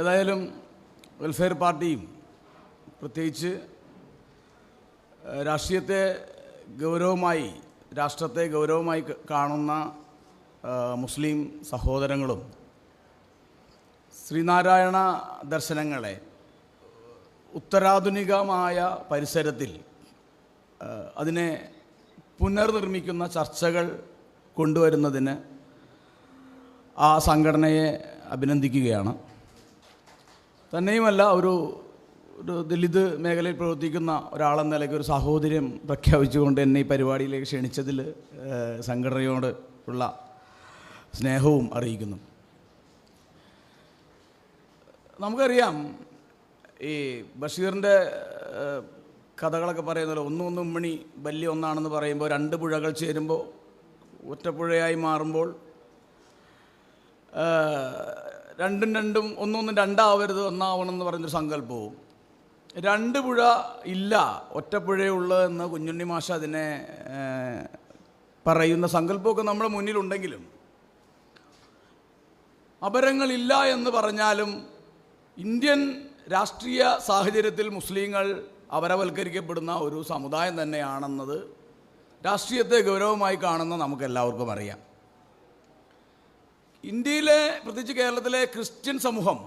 ഏതായാലും വെൽഫെയർ പാർട്ടിയും പ്രത്യേകിച്ച് രാഷ്ട്രീയത്തെ ഗൗരവമായി രാഷ്ട്രത്തെ ഗൗരവമായി കാണുന്ന മുസ്ലിം സഹോദരങ്ങളും ശ്രീനാരായണ ദർശനങ്ങളെ ഉത്തരാധുനികമായ പരിസരത്തിൽ അതിനെ പുനർനിർമ്മിക്കുന്ന ചർച്ചകൾ കൊണ്ടുവരുന്നതിന് ആ സംഘടനയെ അഭിനന്ദിക്കുകയാണ്. തന്നെയുമല്ല ഒരു ഒരു ദലിത് മേഖലയിൽ പ്രവർത്തിക്കുന്ന ഒരാളെന്ന നിലയ്ക്ക് ഒരു സാഹോദര്യം പ്രഖ്യാപിച്ചുകൊണ്ട് എന്നെ ഈ പരിപാടിയിലേക്ക് ക്ഷണിച്ചതിൽ സംഘടനയോട് ഉള്ള സ്നേഹവും അറിയിക്കുന്നു. നമുക്കറിയാം ഈ ബഷീറിന്റെ കഥകളൊക്കെ പറയുന്നല്ലോ ഒന്നും ഒന്നും മണി വലിയ ഒന്നാണെന്ന് പറയുമ്പോൾ രണ്ട് പുഴകൾ ചേരുമ്പോൾ ഒറ്റപ്പുഴയായി മാറുമ്പോൾ രണ്ടും രണ്ടും ഒന്നൊന്നും രണ്ടാവരുത് ഒന്നാവണം എന്ന് പറയുന്നൊരു സങ്കല്പവും. രണ്ട് പുഴ ഇല്ല ഒറ്റപ്പുഴയുള്ളൂ എന്ന് കുഞ്ഞുണ്ണി മാഷ അതിനെ പറയുന്ന സങ്കല്പമൊക്കെ നമ്മുടെ മുന്നിലുണ്ടെങ്കിലും അപരങ്ങളില്ല എന്ന് പറഞ്ഞാലും ഇന്ത്യൻ രാഷ്ട്രീയ സാഹചര്യത്തിൽ മുസ്ലിങ്ങൾ അവരവൽക്കരിക്കപ്പെടുന്ന ഒരു സമുദായം തന്നെയാണെന്നത് രാഷ്ട്രീയത്തെ ഗൗരവമായി കാണുന്ന നമുക്കെല്ലാവർക്കും അറിയാം. ഇന്ത്യയിലെ പ്രത്യേകിച്ച് കേരളത്തിലെ ക്രിസ്ത്യൻ സമൂഹം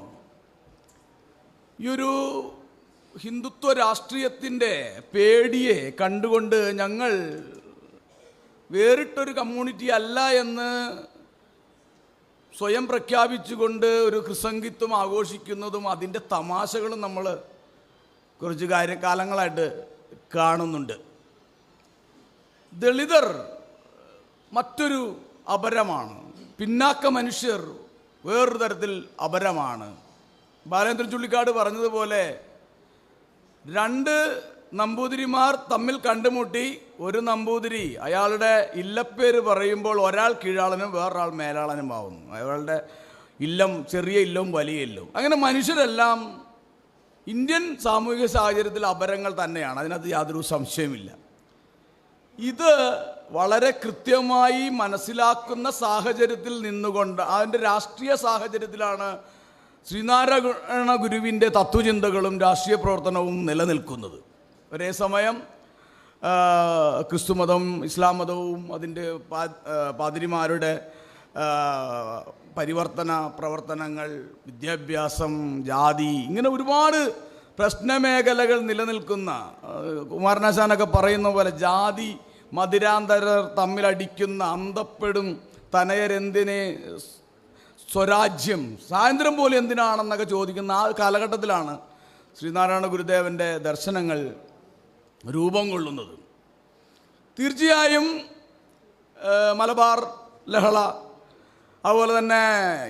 ഈ ഒരു ഹിന്ദുത്വ രാഷ്ട്രീയത്തിന്റെ പേടിയെ കണ്ടുകൊണ്ട് ഞങ്ങൾ വേറിട്ടൊരു കമ്മ്യൂണിറ്റി അല്ല എന്ന് സ്വയം പ്രഖ്യാപിച്ചുകൊണ്ട് ഒരു ക്രിസംഗിത്വം ആഘോഷിക്കുന്നതും അതിന്റെ തമാശകളും നമ്മൾ കുറച്ച് കാര്യകാലങ്ങളായിട്ട് കാണുന്നുണ്ട്. ദളിതർ മറ്റൊരു അപരമാണ്. പിന്നാക്ക മനുഷ്യർ വേറൊരു തരത്തിൽ അപരമാണ്. ബാലേന്ദ്രൻ ചുള്ളിക്കാട് പറഞ്ഞതുപോലെ രണ്ട് നമ്പൂതിരിമാർ തമ്മിൽ കണ്ടുമുട്ടി ഒരു നമ്പൂതിരി അയാളുടെ ഇല്ലപ്പേര് പറയുമ്പോൾ ഒരാൾ കീഴാളനും വേറൊരാൾ മേലാളനും ആവുന്നു അയാളുടെ ഇല്ലം ചെറിയ ഇല്ലവും വലിയ ഇല്ലവും. അങ്ങനെ മനുഷ്യരെല്ലാം ഇന്ത്യൻ സാമൂഹിക സാഹചര്യത്തിൽ അപരങ്ങൾ തന്നെയാണ്. അതിനകത്ത് യാതൊരു സംശയമില്ല ഇത് വളരെ കൃത്യമായി മനസ്സിലാക്കുന്ന സാഹചര്യത്തിൽ നിന്നുകൊണ്ട് അതിന്റെ രാഷ്ട്രീയ സാഹചര്യത്തിലാണ് ശ്രീനാരായണ ഗുരുവിന്റെ തത്വചിന്തകളും രാഷ്ട്രീയ പ്രവർത്തനവും നിലനിൽക്കുന്നത്. ഒരേ സമയം ക്രിസ്തുമതം ഇസ്ലാം മതവും അതിന്റെ പാതിരിമാരുടെ പരിവർത്തന പ്രവർത്തനങ്ങൾ വിദ്യാഭ്യാസം ജാതി ഇങ്ങനെ ഒരുപാട് പ്രശ്നമേഖലകൾ നിലനിൽക്കുന്ന കുമാരനാശാനൊക്കെ പറയുന്ന പോലെ ജാതി മതിരാന്തരർ തമ്മിലടിക്കുന്ന അന്തപ്പെടും തനയരെന്തിനെ? സ്വരാജ്യം. സ്വാതന്ത്ര്യം പോലും എന്തിനാണെന്നൊക്കെ ചോദിക്കുന്ന ആ കാലഘട്ടത്തിലാണ് ശ്രീനാരായണ ഗുരുദേവന്റെ ദർശനങ്ങൾ രൂപം കൊള്ളുന്നത്. തീർച്ചയായും മലബാർ ലഹള അതുപോലെ തന്നെ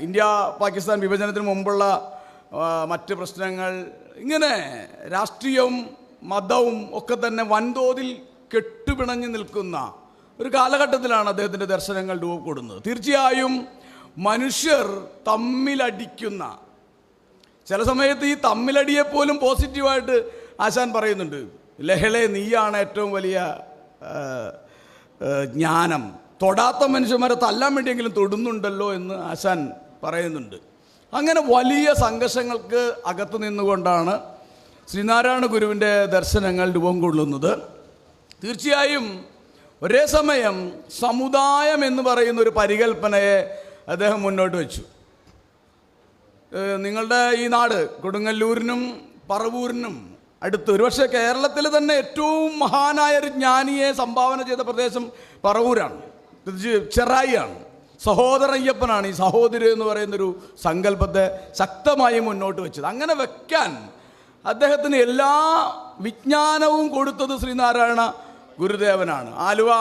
ഇന്ത്യ പാകിസ്ഥാൻ വിഭജനത്തിന് മുമ്പുള്ള മറ്റ് പ്രശ്നങ്ങൾ ഇങ്ങനെ രാഷ്ട്രീയവും മതവും ഒക്കെ തന്നെ വൻതോതിൽ കെട്ടുപിണഞ്ഞു നിൽക്കുന്ന ഒരു കാലഘട്ടത്തിലാണ് അദ്ദേഹത്തിന്റെ ദർശനങ്ങൾ രൂപപ്പെടുന്നത്. തീർച്ചയായും മനുഷ്യർ തമ്മിലടിക്കുന്ന ചില സമയത്ത് ഈ തമ്മിലടിയെ പോലും പോസിറ്റീവായിട്ട് ആശാൻ പറയുന്നുണ്ട്. ലഹളെ നീയാണ് ഏറ്റവും വലിയ ജ്ഞാനം. തൊടാത്ത മനുഷ്യന്മാരെ തല്ലാൻ വേണ്ടിയെങ്കിലും തൊടുന്നുണ്ടല്ലോ എന്ന് ആശാൻ പറയുന്നുണ്ട്. അങ്ങനെ വലിയ സംഘർഷങ്ങൾക്ക് അകത്തു നിന്നുകൊണ്ടാണ് ശ്രീനാരായണ ഗുരുവിന്റെ ദർശനങ്ങൾ രൂപം കൊള്ളുന്നത്. തീർച്ചയായും ഒരേ സമയം സമുദായം എന്ന് പറയുന്ന ഒരു പരികൽപ്പനയെ അദ്ദേഹം മുന്നോട്ട് വെച്ചു. നിങ്ങളുടെ ഈ നാട് കൊടുങ്ങല്ലൂരിനും പറവൂരിനും അടുത്ത് ഒരുപക്ഷെ കേരളത്തിൽ തന്നെ ഏറ്റവും മഹാനായ ഒരു ജ്ഞാനിയെ സംഭാവന ചെയ്ത പ്രദേശം പറവൂരാണ്. ചെറായിയാണ്. സഹോദരയ്യപ്പനാണ് ഈ സഹോദരി എന്ന് പറയുന്നൊരു സങ്കല്പത്തെ ശക്തമായി മുന്നോട്ട് വെച്ചത്. അങ്ങനെ വെക്കാൻ അദ്ദേഹത്തിന് എല്ലാ വിജ്ഞാനവും കൊടുത്തത് ശ്രീനാരായണ ഗുരുദേവനാണ്. ആലുവ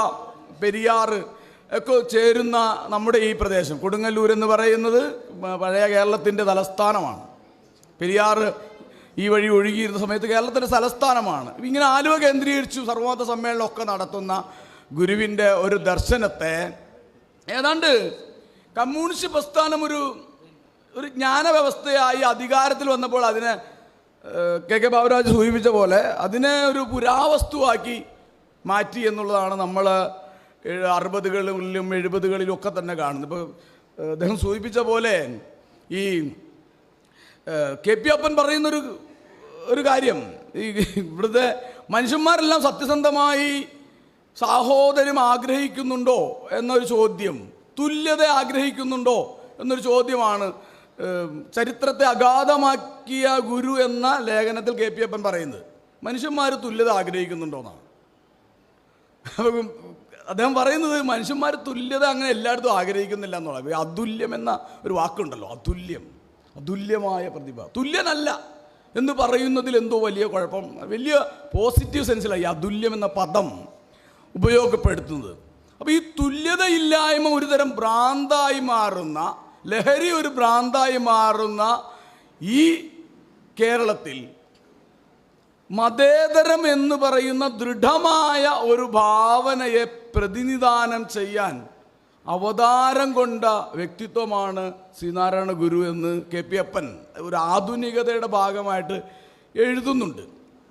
പെരിയാർ ഒക്കെ ചേരുന്ന നമ്മുടെ ഈ പ്രദേശം. കൊടുങ്ങല്ലൂർ എന്ന് പറയുന്നത് പഴയ കേരളത്തിന്റെ തലസ്ഥാനമാണ്. പെരിയാർ ഈ വഴി ഒഴുകിയിരുന്ന സമയത്ത് കേരളത്തിന്റെ തലസ്ഥാനമാണ്. ഇങ്ങനെ ആലുവ കേന്ദ്രീകരിച്ചു സർവോദ സമ്മേളനമൊക്കെ നടത്തുന്ന ഗുരുവിന്റെ ഒരു ദർശനത്തെ ഏതാണ്ട് കമ്മ്യൂണിസ്റ്റ് പ്രസ്ഥാനം ഒരു ഒരു ജ്ഞാനവ്യവസ്ഥയായി അധികാരത്തിൽ വന്നപ്പോൾ അതിനെ കെ കെ ബാബുരാജ് സൂചിപ്പിച്ച പോലെ അതിനെ ഒരു പുരാവസ്തുവാക്കി മാറ്റി എന്നുള്ളതാണ് നമ്മൾ അറുപതുകളിലും എഴുപതുകളിലും ഒക്കെ തന്നെ കാണുന്നത്. ഇപ്പോൾ അദ്ദേഹം സൂചിപ്പിച്ച പോലെ ഈ കെ പി അപ്പൻ പറയുന്നൊരു ഒരു കാര്യം. ഈ ഇവിടുത്തെ മനുഷ്യന്മാരെല്ലാം സത്യസന്ധമായി സാഹോദര്യം ആഗ്രഹിക്കുന്നുണ്ടോ എന്നൊരു ചോദ്യം തുല്യത ആഗ്രഹിക്കുന്നുണ്ടോ എന്നൊരു ചോദ്യമാണ് ചരിത്രത്തെ അഗാധമാക്കിയ ഗുരു എന്ന ലേഖനത്തിൽ കെ പി അപ്പൻ പറയുന്നത്. മനുഷ്യന്മാർ തുല്യത ആഗ്രഹിക്കുന്നുണ്ടോ എന്നാണ് അദ്ദേഹം പറയുന്നത് മനുഷ്യന്മാർ തുല്യത അങ്ങനെ എല്ലായിടത്തും ആഗ്രഹിക്കുന്നില്ല എന്നുള്ളത് അതുല്യം എന്ന ഒരു വാക്കുണ്ടല്ലോ. അതുല്യം. അതുല്യമായ പ്രതിഭ. തുല്യനല്ല എന്ന് പറയുന്നതിൽ എന്തോ വലിയ കുഴപ്പം. വലിയ പോസിറ്റീവ് സെൻസിലായി അതുല്യം എന്ന പദം ഉപയോഗപ്പെടുത്തുന്നത്. അപ്പോൾ ഈ തുല്യതയില്ലായ്മ ഒരുതരം ഭ്രാന്തായി മാറുന്ന ലഹരി ഒരു ഭ്രാന്തായി മാറുന്ന ഈ കേരളത്തിൽ മതേതരം എന്ന് പറയുന്ന ദൃഢമായ ഒരു ഭാവനയെ പ്രതിനിധാനം ചെയ്യാൻ അവതാരം കൊണ്ട വ്യക്തിത്വമാണ് ശ്രീനാരായണ ഗുരു എന്ന് കെ പി അപ്പൻ. ഒരു ആധുനികതയുടെ ഭാഗമായിട്ട് എഴുതുന്നുണ്ട്.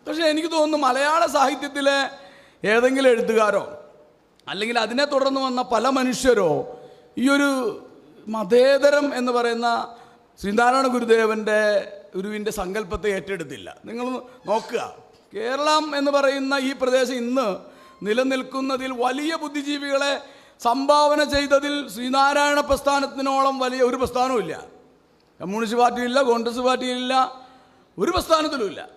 പക്ഷേ എനിക്ക് തോന്നുന്നു മലയാള സാഹിത്യത്തിലെ ഏതെങ്കിലും എഴുത്തുകാരോ അല്ലെങ്കിൽ അതിനെ തുടർന്ന് വന്ന പല മനുഷ്യരോ ഈ ഒരു മതേതരം എന്ന് പറയുന്ന ശ്രീനാരായണ ഗുരുദേവന്റെ ഗുരുവിന്റെ സങ്കല്പത്തെ ഏറ്റെടുത്തില്ല. നിങ്ങൾ നോക്കുക. കേരളം എന്ന് പറയുന്ന ഈ പ്രദേശം ഇന്ന് നിലനിൽക്കുന്നതിൽ വലിയ ബുദ്ധിജീവികളെ സംഭാവന ചെയ്തതിൽ ശ്രീനാരായണ പ്രസ്ഥാനത്തിനോളം വലിയ ഒരു പ്രസ്ഥാനവും ഇല്ല കമ്മ്യൂണിസ്റ്റ് പാർട്ടിയില്ല കോൺഗ്രസ് പാർട്ടിയില്ല ഒരു പ്രസ്ഥാനത്തിലുമില്ല.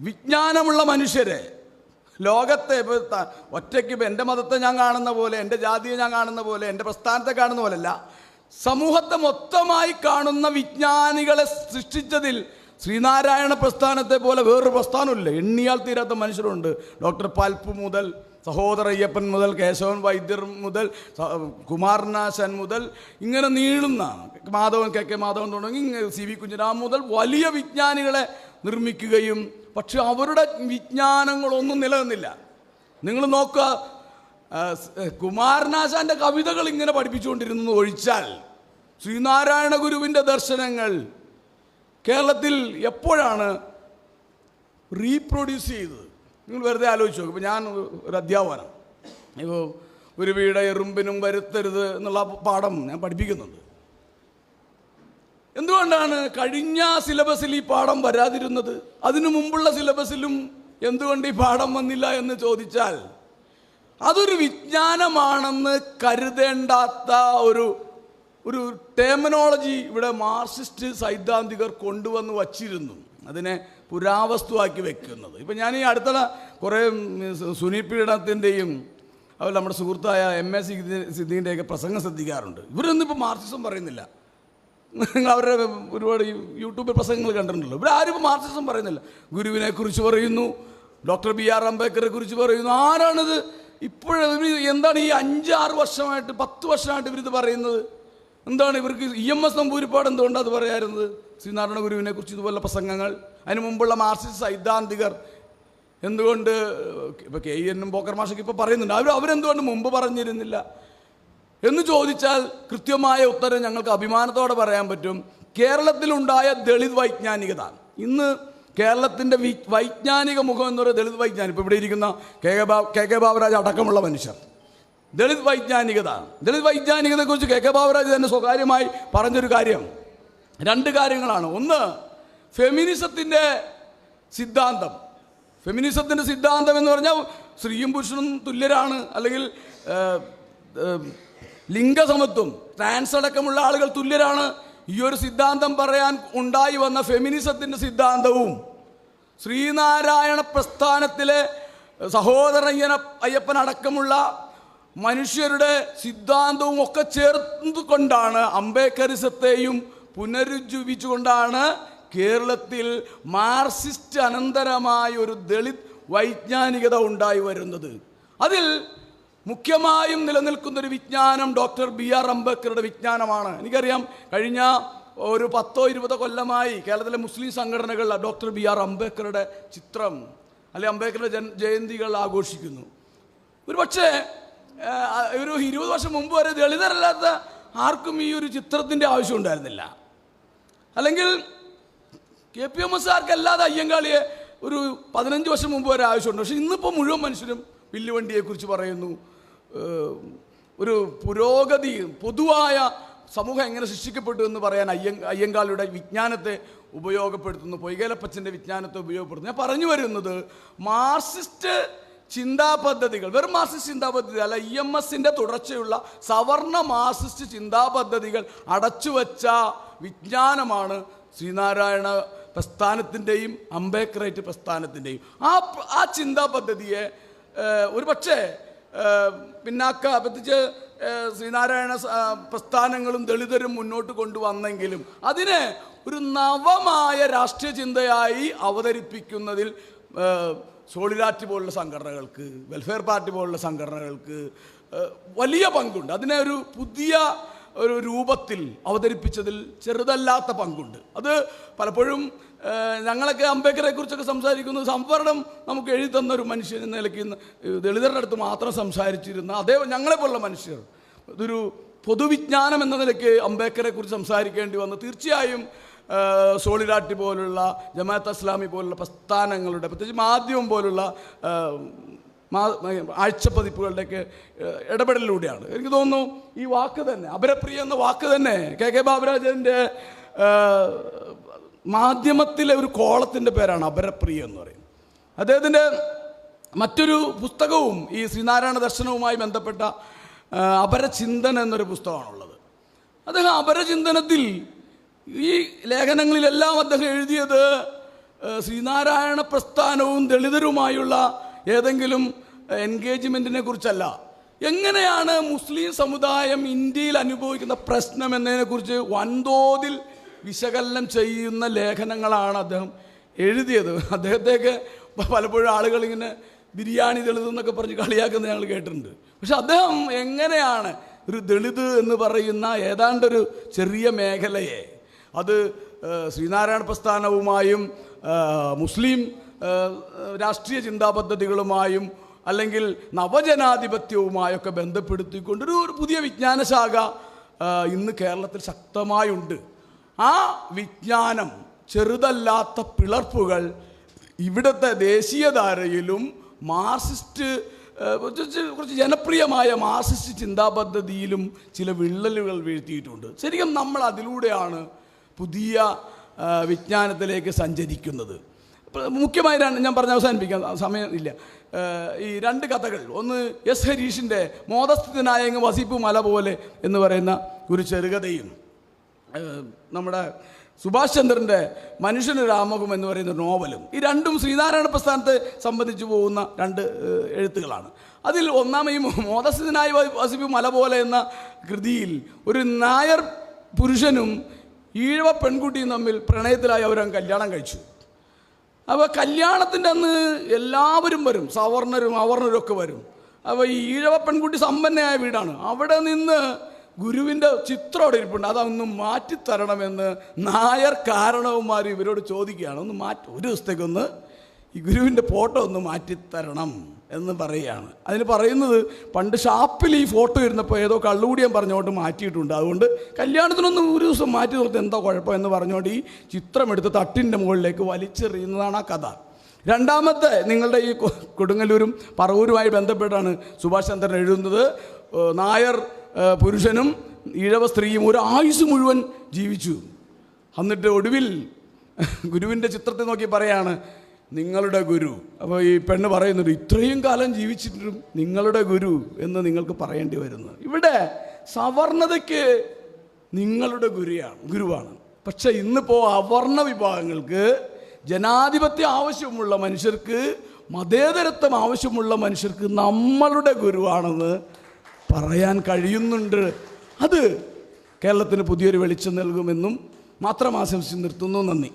വിജ്ഞാനമുള്ള മനുഷ്യരെ ലോകത്തെ ഒറ്റയ്ക്ക് ഇപ്പം എന്റെ മതത്തെ ഞാൻ കാണുന്ന പോലെ എന്റെ ജാതിയെ ഞാൻ കാണുന്ന പോലെ എന്റെ പ്രസ്ഥാനത്തെ കാണുന്ന പോലെയല്ല സമൂഹത്തെ മൊത്തമായി കാണുന്ന വിജ്ഞാനികളെ സൃഷ്ടിച്ചതിൽ ശ്രീനാരായണ പ്രസ്ഥാനത്തെ പോലെ വേറൊരു പ്രസ്ഥാനമില്ല എണ്ണിയാൽ തീരാത്ത മനുഷ്യരുണ്ട്. ഡോക്ടർ പൽപ്പ് മുതൽ സഹോദര അയ്യപ്പൻ മുതൽ കേശവൻ വൈദ്യർ മുതൽ കുമാരനാശൻ മുതൽ ഇങ്ങനെ നീളുന്ന മാധവൻ കെ കെ മാധവൻ തുടങ്ങി സി വി കുഞ്ഞിരാം മുതൽ വലിയ വിജ്ഞാനികളെ നിർമ്മിക്കുകയും പക്ഷെ അവരുടെ വിജ്ഞാനങ്ങളൊന്നും നിലനിന്നില്ല. നിങ്ങൾ നോക്കുക കുമാരനാശാന്റെ കവിതകൾ ഇങ്ങനെ പഠിപ്പിച്ചുകൊണ്ടിരുന്നു ഒഴിച്ചാൽ ശ്രീനാരായണ ഗുരുവിന്റെ ദർശനങ്ങൾ കേരളത്തിൽ എപ്പോഴാണ് റീപ്രൊഡ്യൂസ് ചെയ്തത്? നിങ്ങൾ വെറുതെ ആലോചിച്ച് നോക്കും. ഇപ്പോൾ ഞാൻ ഒരു അധ്യാപകനാണ്. ഇപ്പോൾ ഒരു വീട് എറുമ്പിനും വരുത്തരുത് എന്നുള്ള പാഠം ഞാൻ പഠിപ്പിക്കുന്നുണ്ട്. എന്തുകൊണ്ടാണ് കഴിഞ്ഞ സിലബസിൽ ഈ പാഠം വരാതിരുന്നത്? അതിനു മുമ്പുള്ള സിലബസിലും എന്തുകൊണ്ട് ഈ പാഠം വന്നില്ല എന്ന് ചോദിച്ചാൽ അതൊരു വിജ്ഞാനമാണെന്ന് കരുതേണ്ടാത്ത ഒരു ഒരു ടേമനോളജി ഇവിടെ മാർക്സിസ്റ്റ് സൈദ്ധാന്തികർ കൊണ്ടുവന്ന് വച്ചിരുന്നു. അതിനെ പുരാവസ്തുവാക്കി വെക്കുന്നത്. ഇപ്പം ഞാൻ ഈ അടുത്തുള്ള കുറേ ഉം, സുനി പീഡനത്തിന്റെയും അതുപോലെ നമ്മുടെ സുഹൃത്തായ എം എ സിദ്ദീന്റെയൊക്കെ പ്രസംഗം ശ്രദ്ധിക്കാറുണ്ട്. ഇവരൊന്നും ഇപ്പോൾ മാർക്സിസം പറയുന്നില്ല. നിങ്ങൾ അവരുടെ ഒരുപാട് യൂട്യൂബിൽ പ്രസംഗങ്ങൾ കണ്ടിട്ടുണ്ടല്ലോ. ഇപ്പോൾ മാർക്സിസം പറയുന്നില്ല. ഗുരുവിനെക്കുറിച്ച് പറയുന്നു ഡോക്ടർ ബി ആർ അംബേദ്കറെ കുറിച്ച് പറയുന്നു. ആരാണിത്? ഇപ്പോഴും എന്താണ് ഈ അഞ്ചാറ് വർഷമായിട്ട് പത്ത് വർഷമായിട്ട് ഇവരിത് പറയുന്നത്? എന്താണ് ഇവർക്ക് ഇ എം എസ് നമ്പൂരിപ്പാട് എന്തുകൊണ്ടാണ് അത് പറയാറുന്നത്? ശ്രീനാരായണ ഗുരുവിനെ കുറിച്ച് ഇതുപോലെ പ്രസംഗങ്ങൾ. അതിന് മുമ്പുള്ള മാർക്സിസ്റ്റ് സൈദ്ധാന്തികർ എന്തുകൊണ്ട് ഇപ്പോൾ കെ എന്നും പോക്കർ മാഷൊക്കെ ഇപ്പോൾ പറയുന്നുണ്ട്. അവർ അവരെന്തുകൊണ്ട് മുമ്പ് പറഞ്ഞിരുന്നില്ല? എന്ന് ചോദിച്ചാൽ കൃത്യമായ ഉത്തരം ഞങ്ങൾക്ക് അഭിമാനത്തോടെ പറയാൻ പറ്റും. കേരളത്തിലുണ്ടായ ദളിത് വൈജ്ഞാനികത. ഇന്ന് കേരളത്തിന്റെ വൈജ്ഞാനിക മുഖം എന്ന് പറയുന്നത് ദളിത് വൈജ്ഞാനിക ഇപ്പോൾ ഇവിടെ ഇരിക്കുന്ന കെ കെ ബാബുരാജ് അടക്കമുള്ള മനുഷ്യർ. ദളിത് വൈജ്ഞാനികത. ദളിത് വൈജ്ഞാനികതയെക്കുറിച്ച് കെ കെ ബാബുരാജ് തന്നെ സ്വകാര്യമായി പറഞ്ഞൊരു കാര്യം. രണ്ട് കാര്യങ്ങളാണ്. ഒന്ന് ഫെമിനിസത്തിന്റെ സിദ്ധാന്തം. ഫെമിനിസത്തിന്റെ സിദ്ധാന്തം എന്ന് പറഞ്ഞാൽ സ്ത്രീയും പുരുഷനും തുല്യരാണ്. അല്ലെങ്കിൽ ലിംഗസമത്വം. ട്രാൻസ് അടക്കമുള്ള ആളുകൾ തുല്യരാണ്. ഈ ഒരു സിദ്ധാന്തം പറയാൻ ഉണ്ടായി വന്ന ഫെമിനിസത്തിന്റെ സിദ്ധാന്തവും ശ്രീനാരായണ പ്രസ്ഥാനത്തിലെ സഹോദരയ്യന അയ്യപ്പൻ അടക്കമുള്ള മനുഷ്യരുടെ സിദ്ധാന്തവും ഒക്കെ ചേർത്തുകൊണ്ടാണ് അംബേദ്കറിസത്തെയും പുനരുജ്ജീവിച്ചുകൊണ്ടാണ് കേരളത്തിൽ മാർസിസ്റ്റ് അനന്തരമായ ഒരു ദളിത് വൈജ്ഞാനികത ഉണ്ടായി വരുന്നത്. അതിൽ മുഖ്യമായും നിലനിൽക്കുന്നൊരു വിജ്ഞാനം ഡോക്ടർ ബി ആർ അംബേദ്കറുടെ വിജ്ഞാനമാണ്. എനിക്കറിയാം കഴിഞ്ഞ ഒരു പത്തോ ഇരുപതോ കൊല്ലമായി കേരളത്തിലെ മുസ്ലിം സംഘടനകൾ ഡോക്ടർ ബി ആർ അംബേദ്കറുടെ ചിത്രം അല്ലെ അംബേദ്കറുടെ ജയന്തികൾ ആഘോഷിക്കുന്നു. ഒരു പക്ഷേ ഒരു ഇരുപത് വർഷം മുമ്പ് വരെ ദളിതരല്ലാത്ത ആർക്കും ഈ ഒരു ചിത്രത്തിന്റെ ആവശ്യം ഉണ്ടായിരുന്നില്ല. അല്ലെങ്കിൽ കെ പി എം എസ് ആർക്കല്ലാതെ അയ്യങ്കാളിയെ ഒരു പതിനഞ്ച് വർഷം മുമ്പ് വരെ ആവശ്യമുണ്ട്. പക്ഷെ ഇന്നിപ്പോൾ മുഴുവൻ മനുഷ്യരും വില്ലുവണ്ടിയെക്കുറിച്ച് പറയുന്നു. ഒരു പുരോഗതി പൊതുവായ സമൂഹം എങ്ങനെ സൃഷ്ടിക്കപ്പെട്ടു എന്ന് പറയാൻ അയ്യ അയ്യങ്കാളിയുടെ വിജ്ഞാനത്തെ ഉപയോഗപ്പെടുത്തുന്നു പൊയ്കേലപ്പച്ചന്റെ വിജ്ഞാനത്തെ ഉപയോഗപ്പെടുത്തുന്നു. ഞാൻ പറഞ്ഞു വരുന്നത് മാർസിസ്റ്റ് ചിന്താ പദ്ധതികൾ വെറും മാർസിസ്റ്റ് ചിന്താ പദ്ധതി അല്ല ഇ എം എസിന്റെ തുടർച്ചയുള്ള സവർണ മാസിസ്റ്റ് ചിന്താ പദ്ധതികൾ അടച്ചുവച്ച വിജ്ഞാനമാണ് ശ്രീനാരായണ പ്രസ്ഥാനത്തിന്റെയും അംബേദ്കറേറ്റ് പ്രസ്ഥാനത്തിന്റെയും ആ ആ ചിന്താ പദ്ധതിയെ ഏഹ്, ഒരു പക്ഷേ പിന്നാക്ക പ്രത്യേകിച്ച് ശ്രീനാരായണ പ്രസ്ഥാനങ്ങളും ദളിതരും മുന്നോട്ട് കൊണ്ടുവന്നെങ്കിലും അതിനെ ഒരു നവമായ രാഷ്ട്രീയ ചിന്തയായി അവതരിപ്പിക്കുന്നതിൽ സോളിഡാറ്റ് പോലുള്ള സംഘടനകൾക്ക് വെൽഫെയർ പാർട്ടി പോലുള്ള സംഘടനകൾക്ക് വലിയ പങ്കുണ്ട്. അതിനെ ഒരു പുതിയ ഒരു രൂപത്തിൽ അവതരിപ്പിച്ചതിൽ ചെറുതല്ലാത്ത പങ്കുണ്ട്. അത് പലപ്പോഴും ഞങ്ങളൊക്കെ അംബേദ്കറെ കുറിച്ചൊക്കെ സംസാരിക്കുന്നത് സംവരണം നമുക്ക് എഴുതി തന്ന ഒരു മനുഷ്യൻ എന്ന നിലയ്ക്ക് ദളിതരുടെ അടുത്ത് മാത്രം സംസാരിച്ചിരുന്ന അതേ ഞങ്ങളെ പോലുള്ള മനുഷ്യർ. ഇതൊരു പൊതുവിജ്ഞാനം എന്ന നിലയ്ക്ക് അംബേദ്കറെ കുറിച്ച് സംസാരിക്കേണ്ടി വന്ന് തീർച്ചയായും സോളിഡാറ്റി പോലുള്ള ജമാഅത്ത് ഇസ്ലാമി പോലുള്ള പ്രസ്ഥാനങ്ങളുടെ പ്രത്യേകിച്ച് മാധ്യമം പോലുള്ള ആഴ്ചപ്പതിപ്പുകളുടെയൊക്കെ ഇടപെടലിലൂടെയാണ്. എനിക്ക് തോന്നുന്നു ഈ വാക്ക് തന്നെ അപരപ്രിയ എന്ന വാക്ക് തന്നെ കെ കെ ബാബുരാജന്റെ മാധ്യമത്തിലെ ഒരു കോളത്തിന്റെ പേരാണ് അപരപ്രിയ എന്ന് പറയുന്നത്. അദ്ദേഹത്തിന്റെ മറ്റൊരു പുസ്തകവും ഈ ശ്രീനാരായണ ദർശനവുമായി ബന്ധപ്പെട്ട അപരചിന്തൻ എന്നൊരു പുസ്തകമാണുള്ളത്. അദ്ദേഹം അപരചിന്തനത്തിൽ ഈ ലേഖനങ്ങളിലെല്ലാം അദ്ദേഹം എഴുതിയത് ശ്രീനാരായണ പ്രസ്ഥാനവും ദളിതരുമായുള്ള ഏതെങ്കിലും എൻഗേജ്മെന്റിനെ കുറിച്ചല്ല. എങ്ങനെയാണ് മുസ്ലിം സമുദായം ഇന്ത്യയിൽ അനുഭവിക്കുന്ന പ്രശ്നം എന്നതിനെക്കുറിച്ച് വൻതോതിൽ വിശകലനം ചെയ്യുന്ന ലേഖനങ്ങളാണ് അദ്ദേഹം എഴുതിയത്. അദ്ദേഹത്തെയൊക്കെ പലപ്പോഴും ആളുകൾ ഇങ്ങനെ ബിരിയാണി ദളിത് എന്നൊക്കെ പറഞ്ഞ് കളിയാക്കുന്നത് ഞങ്ങൾ കേട്ടിട്ടുണ്ട്. പക്ഷെ അദ്ദേഹം എങ്ങനെയാണ് ഒരു ദളിത് എന്ന് പറയുന്ന ഏതാണ്ടൊരു ചെറിയ മേഖലയെ അത് ശ്രീനാരായണ പ്രസ്ഥാനവുമായും മുസ്ലിം രാഷ്ട്രീയ ചിന്താ പദ്ധതികളുമായും അല്ലെങ്കിൽ നവജനാധിപത്യവുമായൊക്കെ ബന്ധപ്പെടുത്തിക്കൊണ്ടൊരു ഒരു പുതിയ വിജ്ഞാനശാഖ ഇന്ന് കേരളത്തിൽ ശക്തമായുണ്ട്. ആ വിജ്ഞാനം ചെറുതല്ലാത്ത പിളർപ്പുകൾ ഇവിടുത്തെ ദേശീയധാരയിലും മാർസിസ്റ്റ് കുറച്ച് ജനപ്രിയമായ മാർസിസ്റ്റ് ചിന്താ പദ്ധതിയിലും ചില വിള്ളലുകൾ വീഴ്ത്തിയിട്ടുണ്ട്. ശരിക്കും നമ്മൾ അതിലൂടെയാണ് പുതിയ വിജ്ഞാനത്തിലേക്ക് സഞ്ചരിക്കുന്നത്. മുഖ്യമായി ഞാൻ പറഞ്ഞ അവസാനിപ്പിക്കാം. സമയം ഇല്ല. ഈ രണ്ട് കഥകൾ. ഒന്ന് എസ് ഹരീഷിന്റെ മോദസ്ഥിതനായങ്ങ് വസിപ്പ് മല പോലെ എന്ന് പറയുന്ന ഒരു ചെറുകഥയും നമ്മുടെ സുഭാഷ് ചന്ദ്രന്റെ മനുഷ്യന് രാമകം എന്ന് പറയുന്ന നോവലും ഈ രണ്ടും ശ്രീനാരായണ പ്രസ്ഥാനത്തെ സംബന്ധിച്ചു പോകുന്ന രണ്ട് എഴുത്തുകളാണ്. അതിൽ ഒന്നാമത് ഈ മോദസ്ഥിതനായ വസിപ്പ് മല പോലെ എന്ന കൃതിയിൽ ഒരു നായർ പുരുഷനും ഈഴവ പെൺകുട്ടിയും തമ്മിൽ പ്രണയത്തിലായി അവരങ്ങ് കല്യാണം കഴിച്ചു. അപ്പോൾ കല്യാണത്തിന്റെ അന്ന് എല്ലാവരും വരും. സവർണരും അവർണരും ഒക്കെ വരും. അപ്പോൾ ഈ ഈഴവ പെൺകുട്ടി സമ്പന്നയായ വീടാണ്. അവിടെ നിന്ന് ഗുരുവിന്റെ ചിത്രം അവിടെ ഇരിപ്പുണ്ട്. അതൊന്ന് മാറ്റിത്തരണമെന്ന് നായർ കാരണവന്മാർ ഇവരോട് ചോദിക്കുകയാണ്. ഒന്ന് മാറ്റി ഒരു ദിവസത്തേക്കൊന്ന് ഈ ഗുരുവിന്റെ ഫോട്ടോ ഒന്ന് മാറ്റിത്തരണം. എന്ന് പറയുകയാണ്. അതിന് പറയുന്നത് പണ്ട് ഷാപ്പിൽ ഈ ഫോട്ടോ ഇരുന്നപ്പോൾ ഏതോ കള്ളുകൂടിയാൻ പറഞ്ഞുകൊണ്ട് മാറ്റിയിട്ടുണ്ട്. അതുകൊണ്ട് കല്യാണത്തിനൊന്നും ഒരു ദിവസം മാറ്റി നിർത്തി എന്താ കുഴപ്പം എന്ന് പറഞ്ഞുകൊണ്ട് ഈ ചിത്രമെടുത്ത് തട്ടിന്റെ മുകളിലേക്ക് വലിച്ചെറിയുന്നതാണ് ആ കഥ. രണ്ടാമത്തെ നിങ്ങളുടെ ഈ കൊടുങ്ങല്ലൂരും പറവൂരുമായി ബന്ധപ്പെട്ടാണ് സുഭാഷ് ചന്ദ്രൻ എഴുതുന്നത്. നായർ പുരുഷനും ഈഴവ സ്ത്രീയും ഒരു ആയുസ് മുഴുവൻ ജീവിച്ചു. എന്നിട്ട് ഒടുവിൽ ഗുരുവിന്റെ ചിത്രത്തെ നോക്കി പറയാണ് നിങ്ങളുടെ ഗുരു. അപ്പോൾ ഈ പെണ്ണ് പറയുന്നുണ്ട് ഇത്രയും കാലം ജീവിച്ചിട്ടും നിങ്ങളുടെ ഗുരു എന്ന് നിങ്ങൾക്ക് പറയേണ്ടി വരുന്നു ഇവിടെ സവർണതയ്ക്ക് നിങ്ങളുടെ ഗുരുയാണ് ഗുരുവാണ്. പക്ഷേ ഇന്നിപ്പോൾ അവർണ വിഭാഗങ്ങൾക്ക് ജനാധിപത്യ ആവശ്യമുള്ള മനുഷ്യർക്ക് മതേതരത്വം ആവശ്യമുള്ള മനുഷ്യർക്ക് നമ്മളുടെ ഗുരുവാണെന്ന് പറയാൻ കഴിയുന്നുണ്ട്. അത് കേരളത്തിന് പുതിയൊരു വെളിച്ചം നൽകുമെന്നും മാത്രം ആശംസിച്ച് നിർത്തുന്നു. നന്ദി.